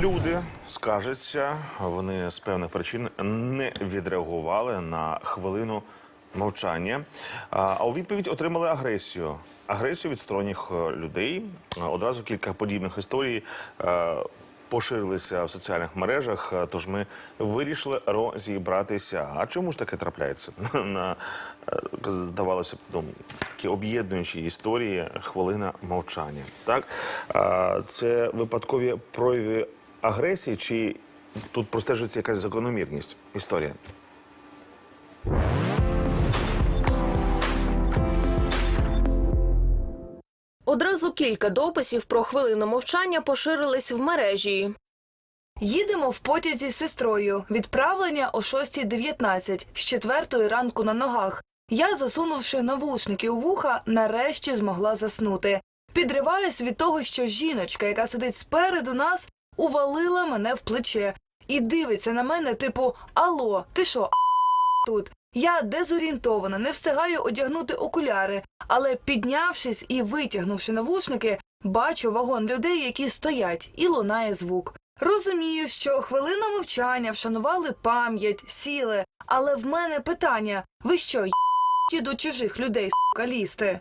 Люди скажеться, вони з певних причин не відреагували на хвилину мовчання, а у відповідь отримали агресію. Агресію від сторонніх е, людей. Одразу кілька подібних історій е, поширилися в соціальних мережах. е, Тож ми вирішили розібратися. А чому ж таке трапляється? На здавалося б, ну, такі об'єднуючі історії хвилина мовчання. Так це випадкові прояви агресії, чи тут простежується якась закономірність історія? Одразу кілька дописів про хвилину мовчання поширились в мережі. Їдемо в потязі з сестрою. Відправлення о 6.19, з четвертої ранку на ногах. Я, засунувши навушники у вуха, нарешті змогла заснути. Підриваюсь від того, що жіночка, яка сидить спереду нас, увалила мене в плече і дивиться на мене, типу: Алло, ти що, тут? Я дезорієнтована, не встигаю одягнути окуляри, але піднявшись і витягнувши навушники, бачу вагон людей, які стоять, і лунає звук. Розумію, що хвилину мовчання вшанували пам'ять, сіли, але в мене питання: ви що, й**ті до чужих людей с**ка, лізти?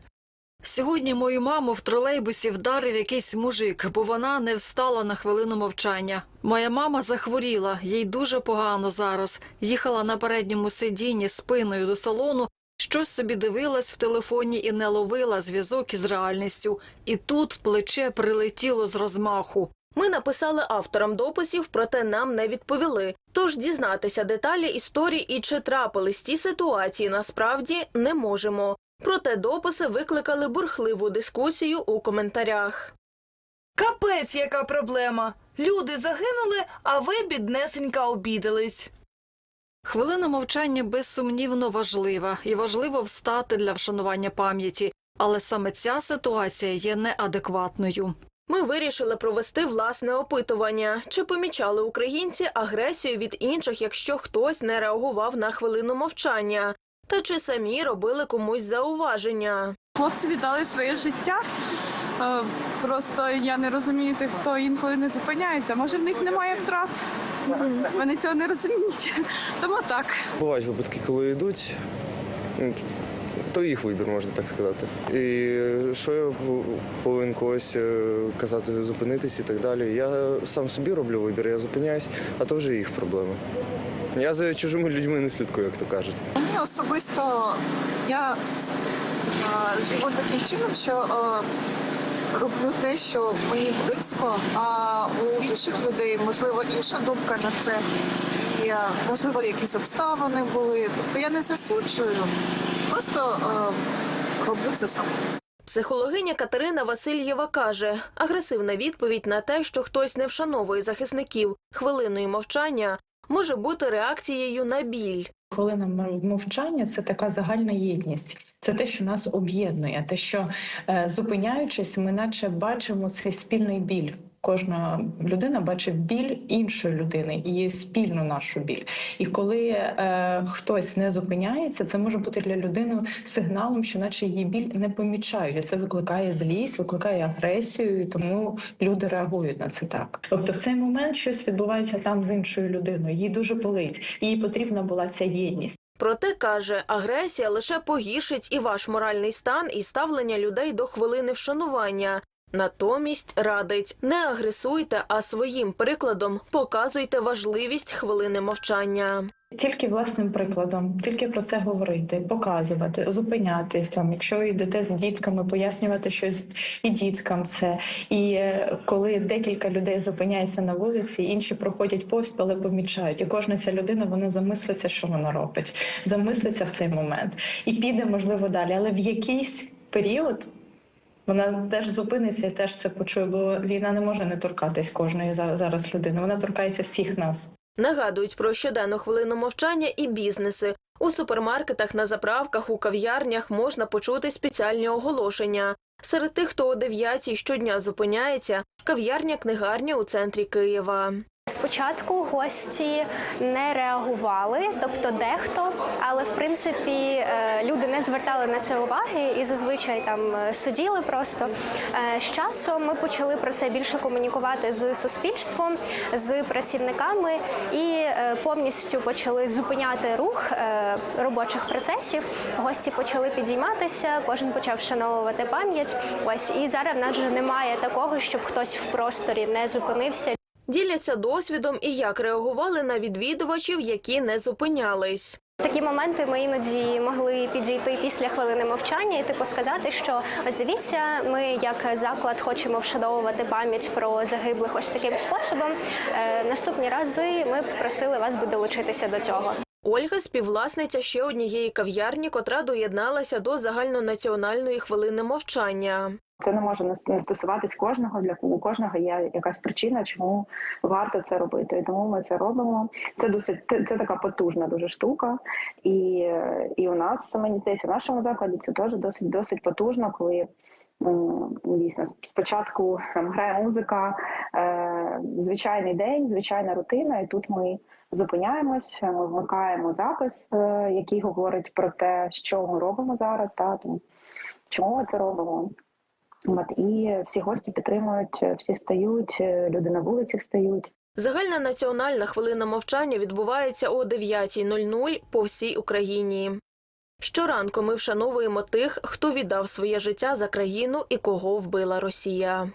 Сьогодні мою маму в тролейбусі вдарив якийсь мужик, бо вона не встала на хвилину мовчання. Моя мама захворіла, їй дуже погано зараз. Їхала на передньому сидінні спиною до салону, щось собі дивилась в телефоні і не ловила зв'язок із реальністю. І тут в плече прилетіло з розмаху. Ми написали авторам дописів, проте нам не відповіли. Тож дізнатися деталі історії і чи трапились ті ситуації насправді не можемо. Проте дописи викликали бурхливу дискусію у коментарях. Капець, яка проблема! Люди загинули, а ви, біднесенька, обідались. Хвилина мовчання безсумнівно важлива і важливо встати для вшанування пам'яті, але саме ця ситуація є неадекватною. Ми вирішили провести власне опитування, чи помічали українці агресію від інших, якщо хтось не реагував на хвилину мовчання, та чи самі робили комусь зауваження. Хлопці віддали своє життя. Е, Просто я не розумію тих, хто інколи не зупиняється. Може, в них немає втрат. Вони цього не розуміють. Тому так. Бувають випадки, коли йдуть, ну, то їх вибір, можна так сказати. І що я повинен когось е, казати, зупинитись і так далі. Я сам собі роблю вибір, я зупиняюсь, а то вже їх проблема. Я за чужими людьми не слідкую, як то кажуть. Мені особисто я е, живу таким чином, що е, роблю те, що мені близько, а у інших людей можливо інша думка на це. І, е, можливо, якісь обставини були. Тобто я не засуджую, просто роблю це саме. Психологиня Катерина Васильєва каже, агресивна відповідь на те, що хтось не вшановує захисників хвилиною мовчання, може бути реакцією на біль. Хвилина мов- мовчання це така загальна єдність. Це те, що нас об'єднує, те, що е, зупиняючись, ми наче бачимо цей спільний біль. Кожна людина бачить біль іншої людини і спільну нашу біль. І коли е, хтось не зупиняється, це може бути для людини сигналом, що наче її біль не помічають. Це викликає злість, викликає агресію, і тому люди реагують на це так. Тобто, в цей момент щось відбувається там з іншою людиною. Їй дуже болить. Їй потрібна була ця єдність. Проте каже, агресія лише погіршить і ваш моральний стан, і ставлення людей до хвилини вшанування. Натомість радить не агресуйте, а своїм прикладом показуйте важливість хвилини мовчання. Тільки власним прикладом, тільки про це говорити, показувати, зупинятись там. Якщо йдете з дітками, пояснювати щось і діткам це. І е, коли декілька людей зупиняються на вулиці, інші проходять повз, але помічають. І кожна ця людина вона замислиться, що вона робить, замислиться в цей момент і піде, можливо, далі. Але в якийсь період. Вона теж зупиниться і теж це почує, бо війна не може не торкатись кожної за- зараз людини. Вона торкається всіх нас. Нагадують про щоденну хвилину мовчання і бізнеси. У супермаркетах, на заправках, у кав'ярнях можна почути спеціальні оголошення. Серед тих, хто о 9 щодня зупиняється, кав'ярня книгарня у центрі Києва. Спочатку гості не реагували, тобто дехто, але в принципі е, люди не звертали на це уваги і зазвичай там е, сиділи просто. Е, З часом ми почали про це більше комунікувати з суспільством, з працівниками і повністю почали зупиняти рух робочих процесів. Гості почали підійматися, кожен почав вшановувати пам'ять. Ось і зараз в нас вже немає такого, щоб хтось в просторі не зупинився. Діляться досвідом і як реагували на відвідувачів, які не зупинялись. Такі моменти ми іноді могли підійти після хвилини мовчання і типу сказати, що ось дивіться, ми як заклад хочемо вшановувати пам'ять про загиблих ось таким способом. Е, наступні рази ми просили вас би долучитися до цього. Ольга співвласниця ще однієї кав'ярні, котра доєдналася до загальнонаціональної хвилини мовчання. Це не може не стосуватись кожного. Для кожного є якась причина, чому варто це робити. Тому ми це робимо. Це досить це така потужна дуже штука. І, і у нас мені здається, в нашому закладі це теж досить досить потужно, коли. Дійсно, спочатку там грає музика, е, звичайний день, звичайна рутина, і тут ми зупиняємось, ми вмикаємо запис, е, який говорить про те, що ми робимо зараз, та, чому ми це робимо. І всі гості підтримують, всі встають, е, люди на вулиці встають. Загальна національна хвилина мовчання відбувається о 9.00 по всій Україні. Щоранку ми вшановуємо тих, хто віддав своє життя за країну і кого вбила Росія.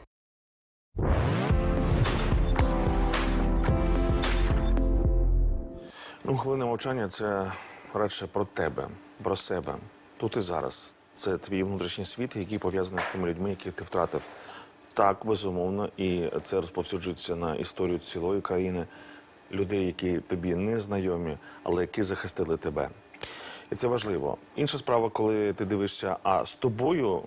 Ну, хвилина мовчання це радше про тебе, про себе. Тут і зараз. Це твій внутрішній світ, який пов'язаний з тими людьми, яких ти втратив. Так, безумовно, і це розповсюджується на історію цілої країни, людей, які тобі не знайомі, але які захистили тебе. І це важливо. Інша справа, коли ти дивишся, а з тобою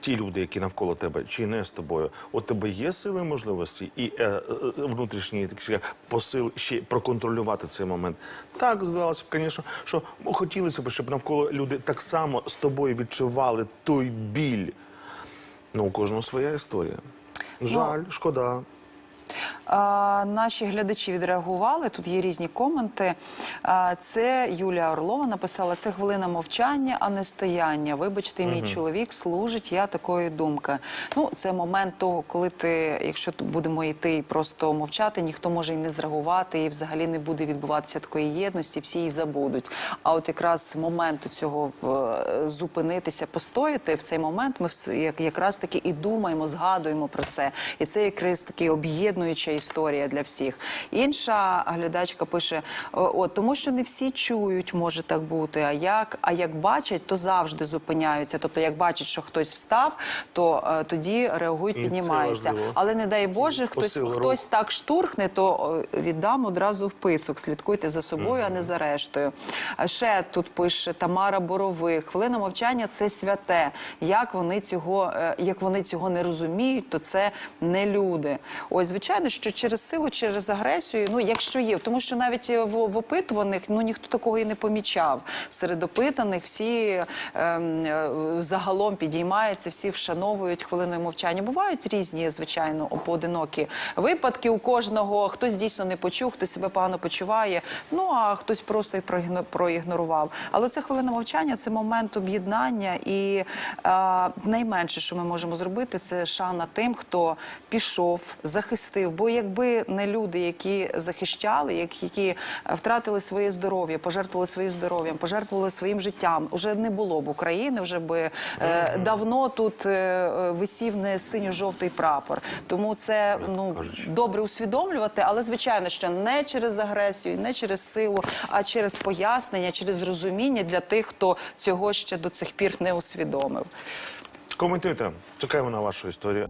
ті люди, які навколо тебе, чи не з тобою, у тебе є сили і можливості і е, е, внутрішній так посил ще проконтролювати цей момент. Так, здавалося б, звісно, що ну, хотілося б, щоб навколо люди так само з тобою відчували той біль. Ну, у кожного своя історія. Жаль, шкода. Наші глядачі відреагували. Тут є різні коменти. Це Юлія Орлова написала: це хвилина мовчання, а не стояння. Вибачте, мій чоловік служить. Я такої думки. Ну, це момент того, коли ти, якщо будемо йти і просто мовчати, ніхто може й не зреагувати, і взагалі не буде відбуватися такої єдності, всі її забудуть. А от якраз моменту цього в зупинитися, постояти в цей момент, ми як якраз таки і думаємо, згадуємо про це. І це якраз таки об'єднуюча історія для всіх. Інша глядачка пише: «О, от тому, що не всі чують, може так бути. А як, а як бачать, то завжди зупиняються. Тобто, як бачать, що хтось встав, то е, тоді реагують, піднімаються. Але не дай Боже, хтось хтось так штурхне, то віддам одразу вписок. Слідкуйте за собою, а не за рештою. Ще тут пише Тамара Борових. Хвилина мовчання це святе. Як вони цього, е, як вони цього не розуміють, то це не люди. Ось звичайно, що через силу, через агресію, ну якщо є, тому що навіть в, в опитуваних ну ніхто такого і не помічав. Серед опитаних всі ем, е, загалом підіймаються, всі вшановують хвилиною мовчання. Бувають різні, звичайно, поодинокі випадки у кожного. Хтось дійсно не почув, хтось себе погано почуває. Ну а хтось просто і проігнорував. Але це хвилина мовчання, це момент об'єднання, і е, найменше, що ми можемо зробити, це шана тим, хто пішов, захистив. Бо якби не люди, які захищали, які е, втратили своє здоров'я, пожертвували своїм здоров'ям, пожертвували своїм життям, уже не було б України, вже би е, давно тут е, е, висів не синьо-жовтий прапор. Тому це ну добре усвідомлювати, але звичайно, що не через агресію, не через силу, а через пояснення, через розуміння для тих, хто цього ще до цих пір не усвідомив. Коментуйте. Чекаємо на вашу історію.